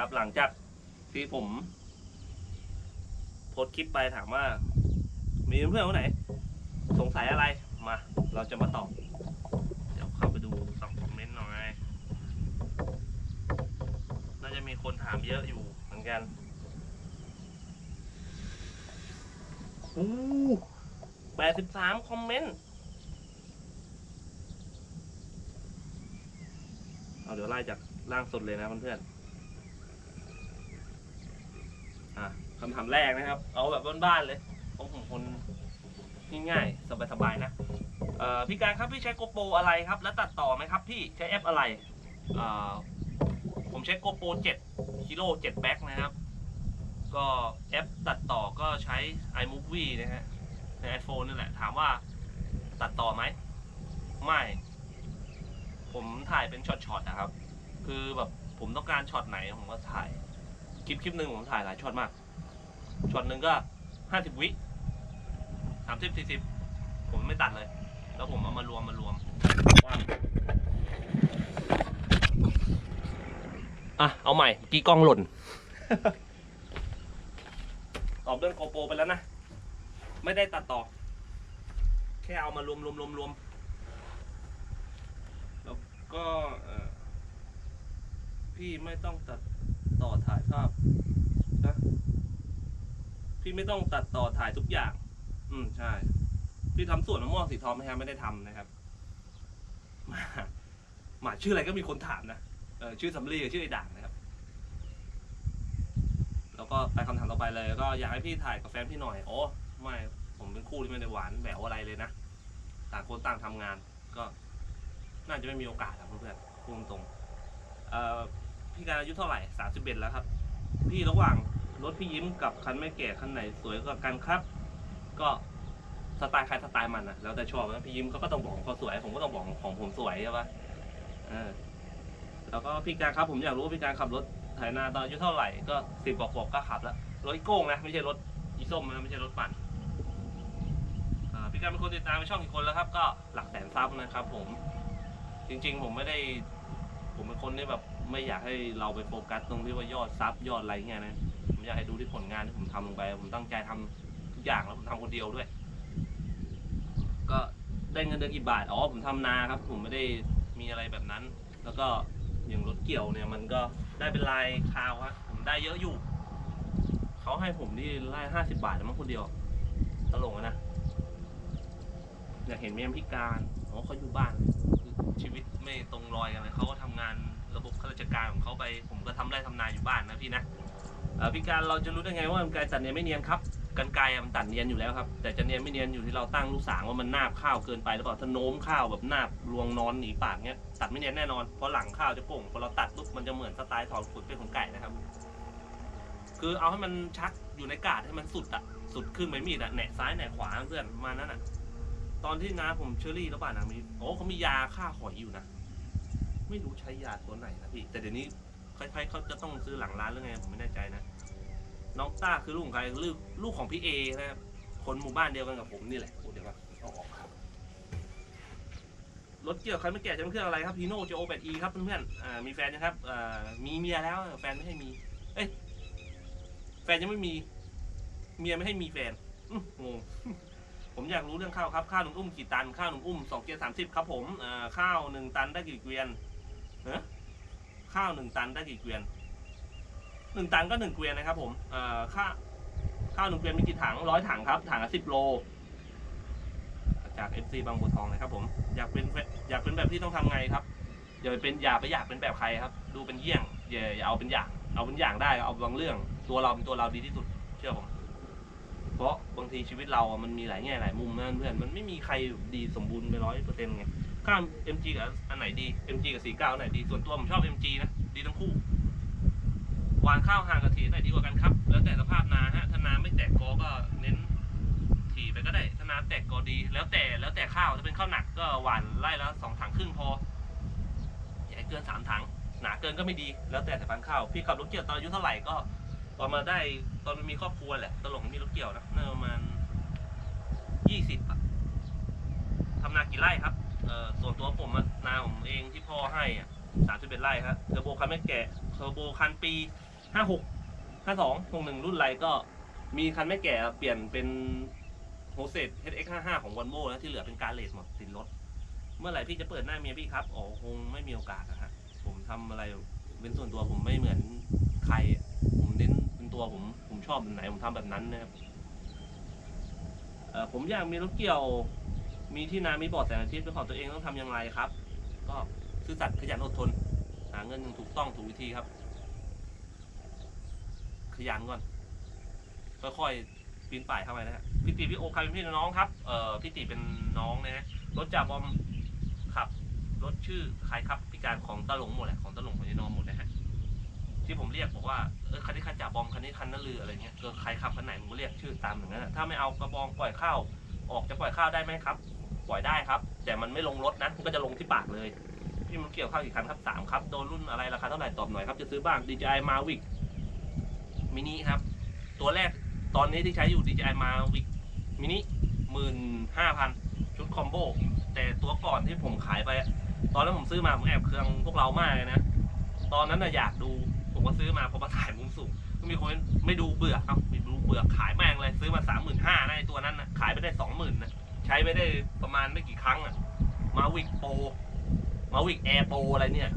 นะครับ หลังจากที่ผมโพสคลิปไปถามว่า มีเพื่อนคนไหน สงสัยอะไรมา เราจะมาตอบ เดี๋ยวเข้าไปดูสองคอมเมนต์หน่อยน่าจะมีคนถามเยอะอยู่เหมือนกันอู้แปดสิบสามคอมเมนต์เอาเดี๋ยวไล่จากล่างสุดเลยนะเพื่อนๆ อะคำถามแรกนะครับ เอาแบบบ้านๆเลยเพราะผมคนง่ายๆสบายๆนะเอ่อพี่การครับพี่ใช้โกโปรอะไรครับ แล้วตัดต่อไหมครับพี่ใช้แอปอะไรเอ่อผมใช้โกโปร7 Kilo 7 Back นะครับ ก็แอปตัดต่อก็ใช้ iMovie นะฮะใน iPhone นี่แหละ ถามว่าตัดต่อไหม ไม่ ผมถ่ายเป็นช็อตๆนะครับ คือแบบผมต้องการช็อตไหนผมก็ถ่าย ลิปคลิปหนึ่งผมถ่ายหลายช็อตมากช็อตหนึ่งก็ห้าสิบวิสามสิบสี่สิบผมไม่ตัดเลย แล้วผมเอามารวมมารวมว่าอะ เอาใหม่กี้กล้องหล่น ตอบเรื่องโกโปรไปแล้วนะ ไม่ได้ตัดต่อ แค่เอามารวมรวมรวมรวมแล้วก็พี่ไม่ต้องตัด ต่อถ่ายภาพนะพี่ไม่ต้องตัดต่อถ่ายทุกอย่าง อืมใช่ พี่ทำสวนมะม่วงสีทองไหมครับไม่ได้ทำนะครับหมาหมาชื่ออะไรก็มีคนถามนะเออชื่อสำลีกับชื่อไอ้ด่างนะครับ แล้วก็ไปคำถามต่อไปเลย ก็อยากให้พี่ถ่ายกับแฟนพี่หน่อยโอ้ไม่ผมเป็นคู่ที่ไม่ได้หวานแหววอะไรเลยนะต่างคนต่างทำงาน ก็ น่าจะไม่มีโอกาสครับเพื่อนๆพูดตรงเอ่อ พี่การอายุเท่าไหร่สามสิบเอ็ดแล้วครับ พี่ระหว่างรถพี่ยิ้มกับคันไม่แก่คันไหนสวยกว่ากันครับ ก็สไตล์ใครสไตล์มันนะแล้วแต่ชอบนะพี่ยิ้มเขาก็ต้องบอกของเขาสวย ผมก็ต้องบอกของผมสวยใช่ปะเออแล้วก็พี่การครับผมอยากรู้ว่าพี่การขับรถไถนาตอนอายุเท่าไหร่ก็สิบกว่าขวบก็ขับแล้วรถอีโก้งนะไม่ใช่รถอีส้มนะไม่ใช่รถปั่นอ่าพี่การเป็นคนติดตามช่องกี่คนแล้วครับ ก็หลักแสนซับนะครับ ผม จริง ๆ ผมไม่ได้ ผมเป็นคนที่แบบ ไม่อยากให้เราไปโฟกัสตรงที่ว่ายอดซับยอดอะไรเงี้ยนะผมอยากให้ดูที่ผลงานที่ผมทำลงไป ผมตั้งใจทำทุกอย่างแล้วผมทำคนเดียวด้วย ก็ได้เงินเดือนกี่บาทอ๋อผมทำนาครับ ผมไม่ได้มีอะไรแบบนั้น แล้วก็อย่างรถเกี่ยวเนี่ยมันก็ได้เป็นลายคาวครับผมได้เยอะอยู่เขาให้ผมที่ไล่ห้าสิบาทแต่มั้งคนเดียวตลกนะอยากเห็นเมียพิการอ๋อเขาอยู่บ้านชีวิตไม่ตรงรอยกันเลยเขาก็ทำงาน ระบบข้าราชการของเขาไป ผมก็ทำไร่ทำนาอยู่บ้านนะพี่นะพี่การเราจะรู้ได้ไงว่ากันไกตัดเนียนไม่เนียนครับกันไกรอะมันตัดเนียนอยู่แล้วครับ แต่จะเนียนไม่เนียนอยู่ที่เราตั้งลูกสางว่ามันนาบข้าวเกินไปหรือเปล่าถ้าโน้มข้าวแบบนาบรวงนอนหนีปากเนี้ยตัดไม่เนียนแน่นอนเพราะหลังข้าวจะโป่งพอเราตัดปุ๊บมันจะเหมือนสไตล์ถอนขนเป็นของไก่นะครับ คือเอาให้มันชักอยู่ในกาดให้มันสุดอะสุดขึ้นไปมีดอะแหนซ้ายแหนขวาเพื่อนมานั้นอะตอนที่น้าผมเชอรี่แล้วบ้านนะมีโอ้เขามียาฆ่าหอยอยู่นะ ไม่รู้ใช้ยาตัวไหนนะพี่ แต่เดี๋ยวนี้ใครๆเขาจะต้องซื้อหลังร้านหรือไงผมไม่แน่ใจนะ น้องต้าคือลูกของใครลูกลูกของพี่เอนะครับคนหมู่บ้านเดียวกันกับผมนี่แหละโอ้เดี๋ยวก่อนเอาออกครับรถเกี่ยวใครไม่แก่จะเป็นเครื่องอะไรครับพีโน่เจโอแปดอีครับเพื่อนๆอ่ามีแฟนนะครับอ่ามีเมียแล้วแฟนไม่ให้มี เอ้ยแฟนยังไม่มี เมียไม่ให้มีแฟนงงผมอยากรู้เรื่องข้าวครับข้าวหนึ่งอุ้มกี่ตันข้าวหนึ่งอุ้มสองเกียร์สามสิบครับผมข้าวหนึ่งตันได้กี่เกวียน ข้าวหนึ่งตันได้กี่เกวียนหนึ่งตันก็หนึ่งเกวียนนะครับ ผมอ่าข้าวข้าวหนึ่งเกวียนมีกี่ถังร้อยถังครับ ถังละสิบโล จากเอฟซีบางบัวทองนะครับผมอยากเป็นอยากเป็นแบบที่ต้องทำไงครับอย่าไปเป็นอย่าไปอยากเป็นแบบใครครับ ดูเป็นเยี่ยงอย่าอย่าเอาเป็นอย่าง เอาเป็นอย่างได้เอาบางเรื่อง ตัวเราเป็นตัวเราดีที่สุด เชื่อผมเพราะบางทีชีวิตเรา มันมีหลายแง่หลายมุมนะเพื่อนมันไม่มีใครดีสมบูรณ์ไปร้อยเปอร์เซ็นต์ไง ข้าม MG กับอันไหนดี MG กับ 49อันไหนดี ส่วนตัวผมชอบ MG นะ ดีทั้งคู่ หวานข้าวห่างกับถีไหนดีกว่ากันครับ แล้วแต่สภาพนาฮะ ถ้านาไม่แตกกอก็เน้นถีไปก็ได้ ถ้านาแตกกอดี แล้วแต่แล้วแต่ข้าว ถ้าเป็นข้าวหนักก็หวานไล่และสองถังครึ่งพออย่าให้เกินสามถัง หนาเกินก็ไม่ดี แล้วแต่สายพันธุ์ข้าว พี่ขับรถเกี่ยวตอนอายุเท่าไหร่ก็ตอนมาได้ตอนมีครอบครัวแหละตอนหลงมีรถเกี่ยวนะประมาณยี่สิบอะทำนากี่ไร่ครับ เอ่อส่วนตัวผมอะนาผมเองที่พ่อให้อะสามสิบเอ็ดไร่ครับเทอร์โบคันไม่แกะเทอร์โบคันปีห้าหกห้าสองหกหนึ่งรุ่นไรก็มีคันไม่แก่เปลี่ยนเป็นโฮเซต HX 5 5 ของวันโวแล้วที่เหลือเป็นการเลสหมดติดรถ เมื่อไหร่พี่จะเปิดหน้าเมียพี่ครับอ๋อคงไม่มีโอกาสนะฮะผมทำอะไรเป็นส่วนตัวผมไม่เหมือนใคร ผมเน้นเป็นตัวผม ผมชอบแบบไหนผมทำแบบนั้นนะครับเอ่อผมอยากมีรถเกี่ยว มีที่นามีบ่อแสงอาทิตย์เป็นของตัวเองต้องทำอย่างไรครับ ก็ซื่อสัตย์ขยันอดทน หาเงินอย่างถูกต้องถูกวิธีครับ ขยันก่อน ค่อยๆปีนป่ายเข้าไปนะฮะพี่ติพี่โอใครเป็นพี่น้องครับเอ่อพี่ติเป็นน้องนะฮะรถจ่าบอมขับ รถชื่อใครครับพิการของตะหลงหมดแหละของตะหลงของยายนอมหมดนะฮะที่ผมเรียกบอกว่าเออคันนี้คันจ่าบอมคันนี้คันนั่นลืออะไรเงี้ยเออใครขับคันไหนผมก็เรียกชื่อตามอย่างนั้นนะถ้าไม่เอากระบองปล่อยข้าวออกจะปล่อยข้าวได้ไหมครับ ปล่อยได้ครับ แต่มันไม่ลงรถนะมันก็จะลงที่ปากเลยพี่มันเกี่ยวข้าวกี่คันครับสามครับโดนรุ่นอะไรราคาเท่าไหร่ตอบหน่อยครับจะซื้อบ้าง DJI Mavic มินิครับ ตัวแรกตอนนี้ที่ใช้อยู่ DJI Mavic มินิหมื่นห้าพันชุดคอมโบแต่ตัวก่อนที่ผมขายไป ตอนนั้นผมซื้อมาผมแอบเครื่องพวกเรามากเลยนะ ตอนนั้นน่ะอยากดูผมก็ซื้อมาพอมาถ่ายมุมสูงก็มีคนไม่ดูเบื่อเอ้าไม่ดูเบื่อขายแม่งเลยซื้อมาสามหมื่นห้าในตัวนั้นนะขายไปได้สองหมื่นนะ ช้ไปได้ประมาณไม่กี่ครั้งอะมาวิกโปมาวิกแอร์โปอะไรเนี่ย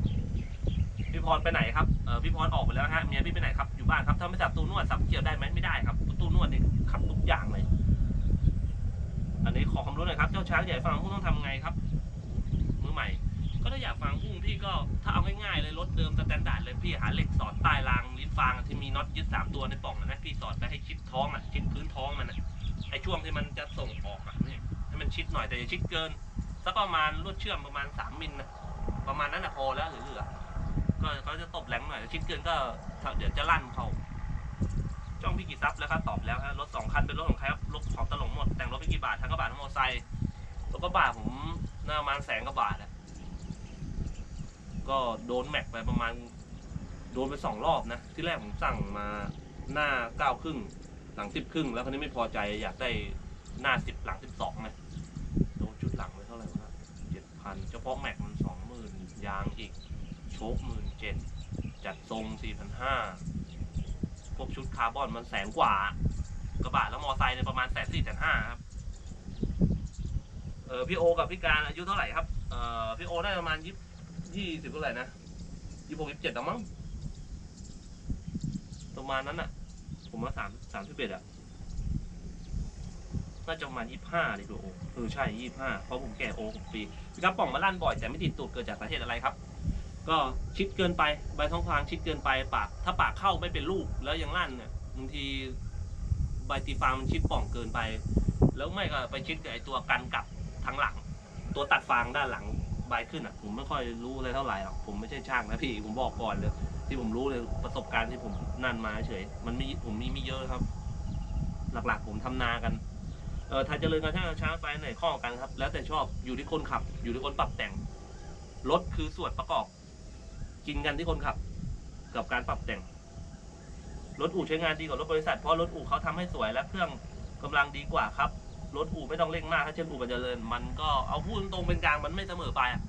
พี่พรไปไหนครับเออพี่พรออกไปแล้วฮะเมียพี่ไปไหนครับอยู่บ้านครับถ้าไม่สับตู้นวดสับเกี่ยวได้ไหมไม่ได้ครับตู้นวดนี่ขับทุกอย่างเลย อันนี้ขอความรู้หน่อยครับเจ้าช้างใหญ่ฟังพุ่งต้องทำไงครับมือใหม่ ก็ถ้าอยากฟังพุ่งพี่ก็ถ้าเอาง่ายๆเลยรถเดิมสแตนดาร์ดเลยพี่หาเหล็กสอดใต้รางลิ้นฟางที่มีน็อตยึดสามตัวในปล่องนะพี่สอดไปให้ชิดท้องอะชิดพื้นท้องมันอะไอช่วงที่มันจะส่งออกอะ ให้มันชิดหน่อยแต่อย่าชิดเกินสักประมาณลวดเชื่อมประมาณสามมิลนะประมาณนั้นนะพอแล้วหรือเหลือก็เขาจะตบแรงหน่อยชิดเกินก็เดี๋ยวจะลั่นเขาจ้องพี่กี่ซับแล้วครับตอบแล้วฮะรถสองคันเป็นรถของใครครับรถของตลงหมดแต่งรถไปกี่บาททั้งกระบะทั้งมอเตอร์ไซค์รถกระบะผมน่าประมาณแสนกว่าบาทอะก็โดนแม็กไปประมาณโดนไปสองรอบนะ ที่แรกผมสั่งมาหน้าเก้าครึ่งหลังสิบครึ่ง แล้วคนนี้ไม่พอใจอยากได้หน้าสิบหลังสิบสองไงโดนจุดหลังไปเท่าไหร่วะเจ็ด พาะแม็กมันสองหมื่นยางอีกโชคหมื่นเจ็ดจัดทรงสี่พันห้าพวกชุดคาร์บอนมันแสนกว่า กระบะแล้วมอไซค์เนี่ยประมาณแสนสี่แสนห้าครับ เออพี่โอกับพี่การอายุเท่าไหร่ครับ เออพี่โอได้ประมาณยี่ยี่สิบเท่าไหร่นะยี่หกยี่เจ็ดแล้วมั้งประมาณนั้นอะผมว่าสามสามสิบเอ็ดอะน่าจะประมาณยี่ห้าเลยพี่โอ เออใช่ยี่ห้าเพราะผมแก่โอหกปีพี่ครับป่องมาลั่นบ่อยแต่ไม่ติดตูดเกิดจากสาเหตุอะไรครับ ก็ชิดเกินไปใบท้องพลางชิดเกินไปปาก ถ้าปากเข้าไม่เป็นลูกแล้วยังลั่นเนี่ยบางทีใบตีฟางมันชิดป่องเกินไป แล้วไม่ก็ไปชิดกับไอตัวกันกลับทางหลัง ตัวตัดฟางด้านหลังใบขึ้นอะ ผมไม่ค่อยรู้อะไรเท่าไหร่หรอกผมไม่ใช่ช่างนะพี่ผมบอกก่อนเลย ที่ผมรู้เลยประสบการณ์ที่ผมนั่นมาเฉย มันไม่ผมมีไม่เยอะครับ หลักๆ ผมทำนากัน ออถ้าเจริญการช่างช้างไฟไหนข้อกันครับ แล้วแต่ชอบอยู่ที่คนขับ อยู่ที่คนปรับแต่งรถคือส่วนประกอบ กินกันที่คนขับ กับการปรับแต่งรถอู่ใช้งานดีกว่ารถบริษัทเพราะรถอู่เขาทำให้สวยและเครื่องกำลังดีกว่าครับรถอู่ไม่ต้องเร่งมากถ้าเช่นอู่มันเจริญมันก็เอาพูดตรงเป็นกลางมันไม่เสมอไปอะ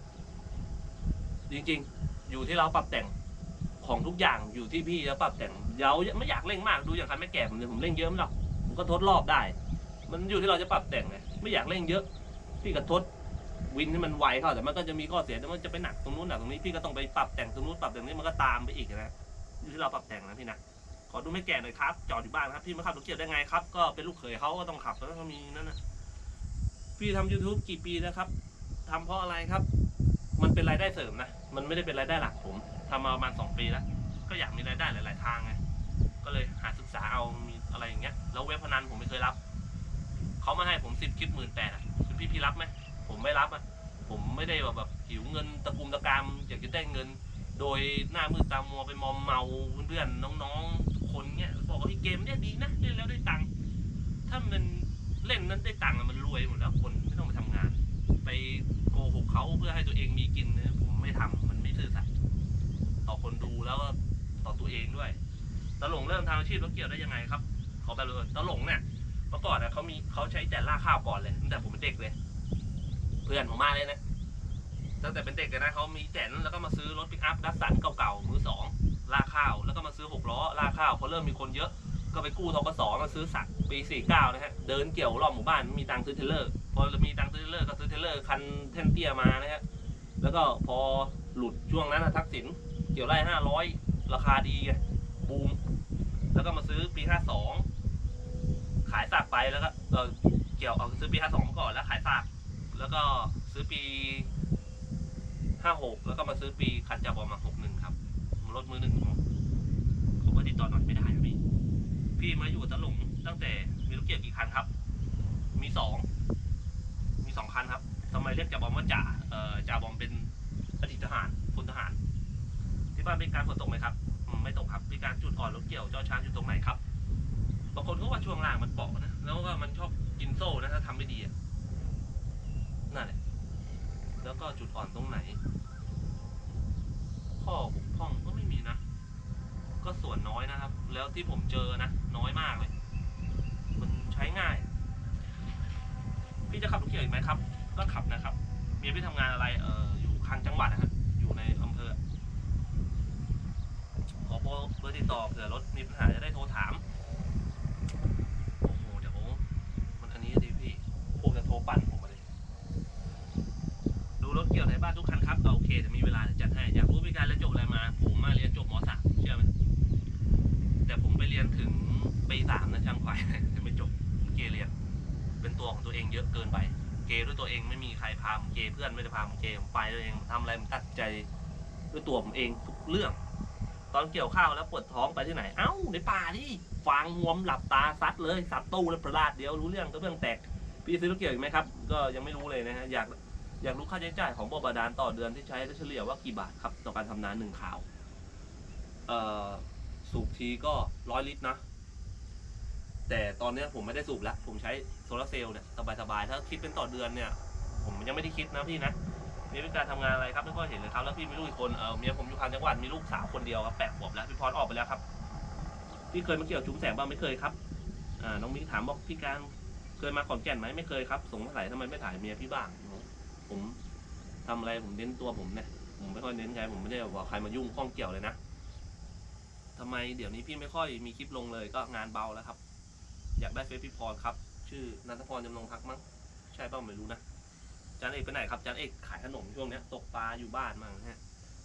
จริงๆ อยู่ที่เราปรับแต่งของทุกอย่างอยู่ที่พี่แล้วปรับแต่งเราไม่อยากเร่งมากดูอย่างคันไม่แก่ผมเลยผมเร่งเยอะไม่หรอกผมก็ทดรอบได้ มันอยู่ที่เราจะปรับแต่งไงไม่อยากเร่งเยอะ พี่ก็ทดวินให้มันไวเข้าแต่มันก็จะมีข้อเสียแต่มันจะไปหนักตรงนู้นหนักตรงนี้พี่ก็ต้องไปปรับแต่งตรงนู้นปรับแต่งนี้มันก็ตามไปอีกนะอยู่ที่เราปรับแต่งนะพี่นะขอดูไม่แก่หน่อยครับ จอดอยู่บ้านครับพี่มาขับรถเกี่ยวได้ไงครับ ก็เป็นลูกเขยเขาก็ต้องขับแล้วก็มีนั่นนะพี่ทำ youtube กี่ปีแล้วครับทำเพราะอะไรครับ มันเป็นรายได้เสริมนะมันไม่ได้เป็นรายได้หลักผมทำมาประมาณสองปีแล้วก็อยากมีรายได้หลาย ๆ ทางไงก็เลยหาศึกษาเอามีอะไรอย่างเงี้ยแล้วเว็บพนันผมไม่เคยรับ เขามาให้ผมสิบคลิปหมื่นแปดอะพี่พี่รับไหมผมไม่รับอะผมไม่ได้แบบแบบหิวเงินตะกุมตะกามอยากจะได้เงิน โดยหน้ามืดตามัวไปมอมเมาเพื่อนๆน้องๆทุกคนเนี้ยบอกว่าไอ้เกมเนี้ยดีนะเล่นแล้วได้ตังค์ถ้ามันเล่นนั้นได้ตังค์อะมันรวยหมดแล้วคนไม่ต้องไปทำงาน ไปโกหกเขาเพื่อให้ตัวเองมีกินเนี่ยผมไม่ทำมันไม่ซื่อสัตย์ต่อคนดูแล้วก็ต่อตัวเองด้วยตะหลงเริ่มทำอาชีพรถเกี่ยวได้ยังไงครับขอแบบเลยตะหลงเนี่ย มื่อก่อนอะเขามีเขาใช้แต่ล่าข้าวก่อนเลยตั้งแต่ผมเป็นเด็กเลย เพื่อนผมมาเลยนะตั้งแต่เป็นเด็กเลยนะเขามีแตนแล้วก็มาซื้อรถปิกอัพดัสสันเก่าๆมือสองล่าข้าวแล้วก็มาซื้อหกล้อล่าวเริ่มมีคนเยอะก็ไปกู้ทกสมาซื้อสักปี49นะฮะเดินเกี่ยวรอบหมู่บ้านมีตังซื้อเทเลอร์ พอมีตังซื้อเทเลอร์ก็ซื้อเทเลอร์คันเทนเตียมานะฮะแล้วก็พอหลุดช่วงนั้นนะทักษิณเกี่ยวไร่ห้าร้อยราคาดีไงบูมแล้วก็มาซื้อปีห้าสองขายสากไปแล้วก็เออเกี่ยวเอาซื้อ ปีห้าสองก่อนแล้วขายสาก แล้วก็ซื้อปีห้าหกแล้วก็มาซื้อปีคันจาบอมมาหกหนึ่งครับรถมือหนึ่งผมก็ติดต่อหน่อยไม่ได้พี่พี่มาอยู่ตะหลงตั้งแต่มีรถเกี่ยวกี่คันครับ มีสองมีสองคันครับทำไมเรียกจ่าบอมว่าจ่าเอ่อจ่าบอมเป็นอดีตทหารพลทหาร ที่บ้านเป็นการฝนตกไหมครับไม่ตกครับมีการจุดอ่อนรถเกี่ยวจอช้างอยู่ตรงไหนครับบางคนก็ว่าช่วงล่างมันเปาะนะแล้วก็มันชอบกินโซ่นะถ้าทำไม่ดีอะนั่นแหละ แล้วก็จุดอ่อนตรงไหน ข้อบกพร่องก็ไม่มีนะ ก็ส่วนน้อยนะครับ แล้ว ที่ผมเจอนะ น้อยมากเลย มันใช้ง่าย พี่จะขับรถเกี่ยวอีกไหมครับ ก็ขับนะครับ เมียพี่ทำงานอะไรเอออยู่คลังจังหวัดนะฮะอยู่ในอำเภอขอเบอร์ติดต่อเผื่อรถมีปัญหาจะได้โทรถามโอ้โหเดี๋ยวมันอันนี้ดิพี่พวกจะโทรปั่นผมมาเลยดูรถเกี่ยวในบ้านทุกคันครับเอาโอเคเดี๋ยวมีเวลาจัดให้อยากรู้พี่การเรียนจบอะไรมา ผมมาเรียนจบมสามเชื่อไหม แต่ผมไปเรียนถึงปีสามนะช่างไฟยังไม่จบเกเรียน เป็นตัวของตัวเองเยอะเกินไป เกด้วยตัวเองไม่มีใครพาผมเกเพื่อนไม่ได้พาผมเกผมไปตัวเองทำอะไรผมตัดใจด้วยตัวผมเองทุกเรื่อง ตอนเกี่ยวข้าวแล้วปวดท้องไปที่ไหน เอ้าในป่าที่ฟางงวมหลับตาซัดเลยสับตู้แล้วประหลาดเดียวรู้เรื่องก็เรื่องแตกพี่ซื้อรถเกี่ยวอีกไหมครับ ก็ยังไม่รู้เลยนะฮะอยากอยากรู้ค่าใช้จ่ายของบ่อบาดาลต่อเดือนที่ใช้เฉลี่ยว่ากี่บาทครับ ต่อการทำนาหนึ่งข่าว เอ่อ สูบทีก็ร้อยลิตรนะ แต่ตอนเนี้ยผมไม่ได้สูบแล้วผมใช้โซลาร์เซลล์เนี่ยสบายๆถ้าคิดเป็นต่อเดือนเนี่ย ผมยังไม่ได้คิดนะพี่นะนี่เป็นการทำงานอะไรครับไม่ค่อยเห็นเลยครับแล้วพี่มีลูกอีกคนเออเมียผมอยู่พันจังหวัดมีลูกสาวคนเดียวครับแปดขวบแล้วพี่พรออกไปแล้วครับพี่เคยมาเกี่ยวจุ้มแสงบ้างไม่เคยครับอ่าน้องมิ้งถามบอกพี่การเคยมาขอนแก่นไหมไม่เคยครับสงสัยทำไมไม่ถ่ายเมียพี่บ้างผมทำอะไรผมเน้นตัวผมเนี่ยผมไม่ค่อยเน้นใครผมไม่ได้บอกใครมายุ่งข้องเกี่ยวเลยนะ ทำไมเดี๋ยวนี้พี่ไม่ค่อยมีคลิปลงเลยก็งานเบาแล้วครับ อยากได้เฟซพี่พรครับ ชื่อนันทพรจำนงพักมั้งใช่ป่าไม่รู้นะจานเอกไปไหนครับจานเอกขายขนมช่วงนี้ตกปลาอยู่บ้านมั้งฮะ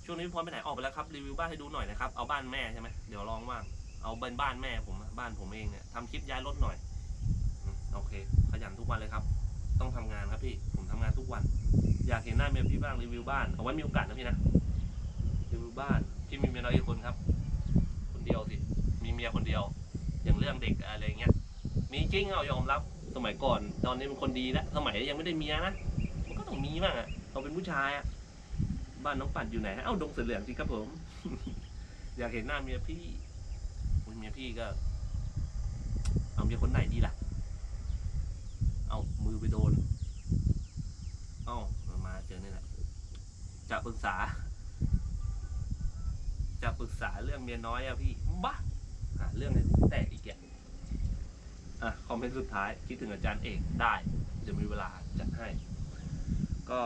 ช่วงนี้พี่พรไปไหนออกไปแล้วครับรีวิวบ้านให้ดูหน่อยนะครับเอาบ้านแม่ใช่ไหมเดี๋ยวลองว่างเอาเป็นบ้านแม่ผมบ้านผมเองเนี่ยทำคลิปย้ายรถหน่อยโอเค ขยันทุกวันเลยครับ ต้องทำงานครับพี่ผมทำงานทุกวัน อยากเห็นหน้าเมียพี่บ้างรีวิวบ้านเอาไว้มีโอกาสนะพี่นะรีวิวบ้านพี่มีเมียน้อยคนครับ เดียวสิ มีเมียคนเดียว อย่างเรื่องเด็กอะไรเงี้ย มีจริงเอายอมรับ สมัยก่อน ตอนนี้เป็นคนดีแล้ว สมัยยังไม่ได้เมียนะ มันก็ต้องมีบ้างอะเราเป็นผู้ชายอะบ้านน้องปัดอยู่ไหน เอ้าดงเสือเหลืองสิครับผม อยากเห็นหน้าเมียพี่เมียพี่ก็ เอาเมียคนไหนดีล่ะ เอามือไปโดน เอ้ามาเจอเนี่ยแหละจะปรึกษา จะปรึกษาเรื่องเมียน้อยอะพี่บ้าหาเรื่องให้แตกอีกแกอะคอมเมนต์สุดท้ายคิดถึงอาจารย์เอกได้จะมีเวลาจัดให้ ก็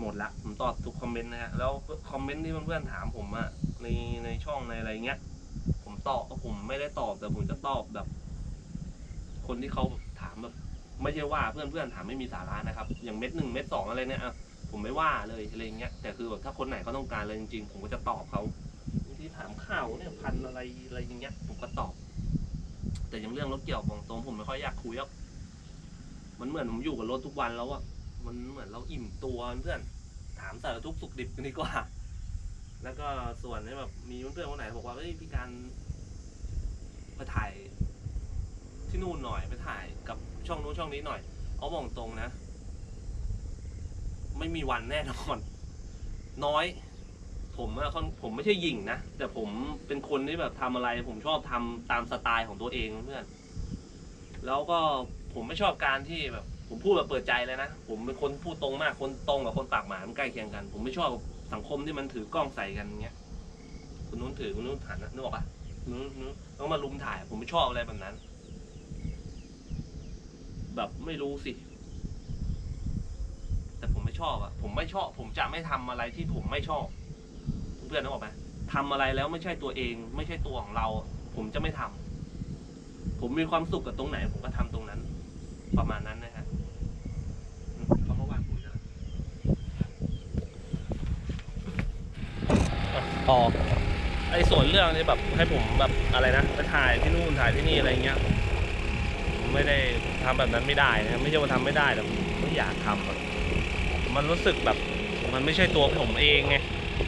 หมดละผมตอบทุกคอมเมนต์นะฮะแล้วคอมเมนต์ที่เพื่อนๆถามผมอะในในช่องในอะไรเงี้ย ผมตอบผมไม่ได้ตอบแต่ผมจะตอบแบบ คนที่เขาถามแบบไม่ใช่ว่าเพื่อนๆถามไม่มีสาระนะครับ อย่างเม็ดหนึ่งเม็ดสองอะไรเนี่ยอะผมไม่ว่าเลยอะไรเงี้ยแต่คือแบบถ้าคนไหนเขาต้องการเลยจริงๆ ผมก็จะตอบเขา ถามข่าวเนี่ยพันอะไรอะไรอย่างเงี้ยผมก็ตอบ แต่ย่างเรื่องรถเกี่ยวบอกตรงผมไม่ค่อยอยากคุยหรอกมันเหมือนผมอยู่กับรถทุกวันแล้วอะมันเหมือนเราอิ่มตัวเพื่อนถามสารทุกข์สุขดิบกันดีกว่า แล้วก็ส่วนที่แบบมีเพื่อนคนไหนบอกว่าเฮ้ยพี่การไปถ่ายที่นู่นหน่อยไปถ่ายกับช่องนู้นช่องนี้หน่อย เอาบอกตรงนะ ไม่มีวันแน่นอน น้อย ผมอะค่อนผมไม่ใช่หยิ่งนะ แต่ผมเป็นคนที่แบบทำอะไร ผมชอบทำตามสไตล์ของตัวเองเพื่อนแล้วก็ผมไม่ชอบการที่แบบ ผมพูดแบบเปิดใจเลยนะ ผมเป็นคนพูดตรงมากคนตรงกับคนปากหมามันใกล้เคียงกัน ผมไม่ชอบสังคมที่มันถือกล้องใส่กันเงี้ยคนนู้นถือคนนู้นหันนะนึกออกปะนู้นนู้นต้องมาลุมถ่าย ผมไม่ชอบอะไรแบบนั้น แบบไม่รู้สิ แต่ผมไม่ชอบอะผมไม่ชอบ ผมจะไม่ทำอะไรที่ผมไม่ชอบ พื่อนนึกออกไหมทำอะไรแล้วไม่ใช่ตัวเอง ไม่ใช่ตัวของเรา ผมจะไม่ทำผมมีความสุขกับตรงไหน ผมก็ทำตรงนั้น ประมาณนั้นนะฮะอืมเขามาวางปุ๋ยแล้วต่อไอ้ส่วนเรื่องที่แบบให้ผมแบบอะไรนะไปถ่ายที่นู่นถ่ายที่นี่อะไรเงี้ยผมไม่ได้ทำแบบนั้นไม่ได้นะไม่ใช่ว่าทำไม่ได้แต่ผมไม่อยากทำมันรู้สึกแบบมันไม่ใช่ตัวผมเองไง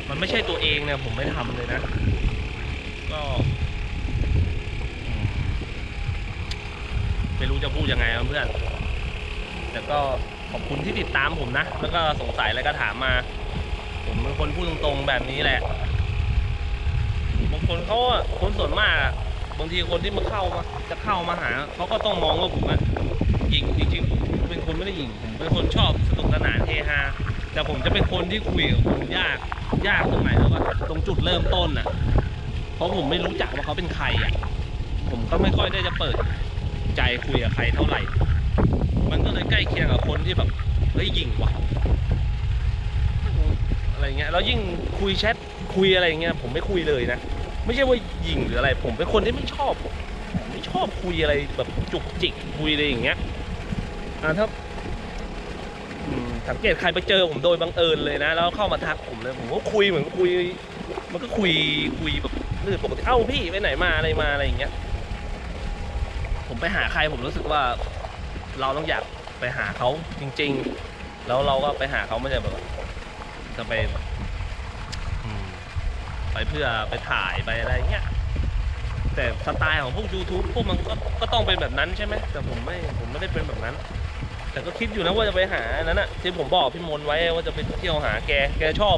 มันไม่ใช่ตัวเองเนี่ยผมไม่ทำเลยนะ ก็ไม่รู้จะพูดยังไงเพื่อน แต่ก็ขอบคุณที่ติดตามผมนะ แล้วก็สงสัยอะไรก็ถามมา ผมเป็นคนพูดตรงๆแบบนี้แหละ บางคนเขาคนส่วนมาก บางทีคนที่มาเข้ามาจะเข้ามาหา เขาก็ต้องมองว่าผมอะ แต่ผมจะเป็นคนที่คุยกับคนยากยากตรงไหนแล้วว่าตรงจุดเริ่มต้นอะเพราะผมไม่รู้จักว่าเขาเป็นใครอะผมก็ไม่ค่อยได้จะเปิดใจคุยกับใครเท่าไหร่ มันก็เลยใกล้เคียงกับคนที่แบบเฮ้ยหญิงว่ะอะไรเงี้ยแล้วยิ่งคุยแชทคุยอะไรเงี้ยผมไม่คุยเลยนะ ไม่ใช่ว่ายิงหรืออะไร ผมเป็นคนที่ไม่ชอบ ไม่ชอบคุยอะไรแบบจุกจิกคุยอะไรอย่างเงี้ยอ่าถ้า สังเกตใครไปเจอผมโดยบังเอิญเลยนะ แล้วเข้ามาทักผมเลยผมก็คุยเหมือนคุย มันก็คุยคุยแบบเรื่องปกติเอ้าพี่ไปไหนมาอะไรมาอะไรอย่างเงี้ย ผมไปหาใครผมรู้สึกว่า เราต้องอยากไปหาเขาจริง ๆ แล้วเราก็ไปหาเขาไม่ใช่แบบจะไปไปเพื่อไปถ่ายไปอะไรเงี้ยแต่สไตล์ของพวก YouTube พวกมันก็ก็ต้องเป็นแบบนั้นใช่ไหมแต่ผมไม่ผมไม่ได้เป็นแบบนั้น แต่ก็คิดอยู่นะว่าจะไปหานั้นอะที่ผมบอกพี่มนไว้ว่าจะไปเที่ยวหาแก แกชอบ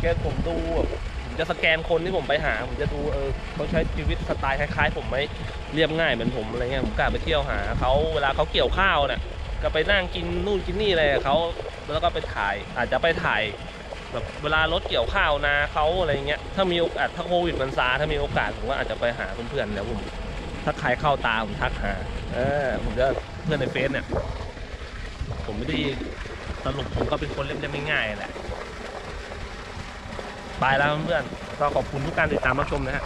แกผมดูแบบผมจะสแกนคนที่ผมไปหา ผมจะดูเออเขาใช้ชีวิตสไตล์คล้ายๆ ผมไหมเรียบง่ายเหมือนผมอะไรเงี้ยผมกล้าไปเที่ยวหาเขาเวลาเขาเกี่ยวข้าวเนี่ยก็ไปนั่งกินนู่นกินนี่อะไรกับเขาแล้วก็ไปถ่าย อาจจะไปถ่ายแบบเวลารถเกี่ยวข้าวนาเขาอะไรเงี้ยถ้ามีโอกาสถ้าโควิดมันซาถ้ามีโอกาสผมก็อาจจะไปหาเพื่อนๆเดี๋ยวผมถ้าใครเข้าตาผมทักหาเออผมจะเพื่อนในเฟซเนี่ย ผมไม่ได้สรุปผมก็เป็นคนเล่นได้ไม่ง่ายแหละไปแล้วเพื่อนๆก็ขอบคุณทุกการติดตามรับชมนะฮะ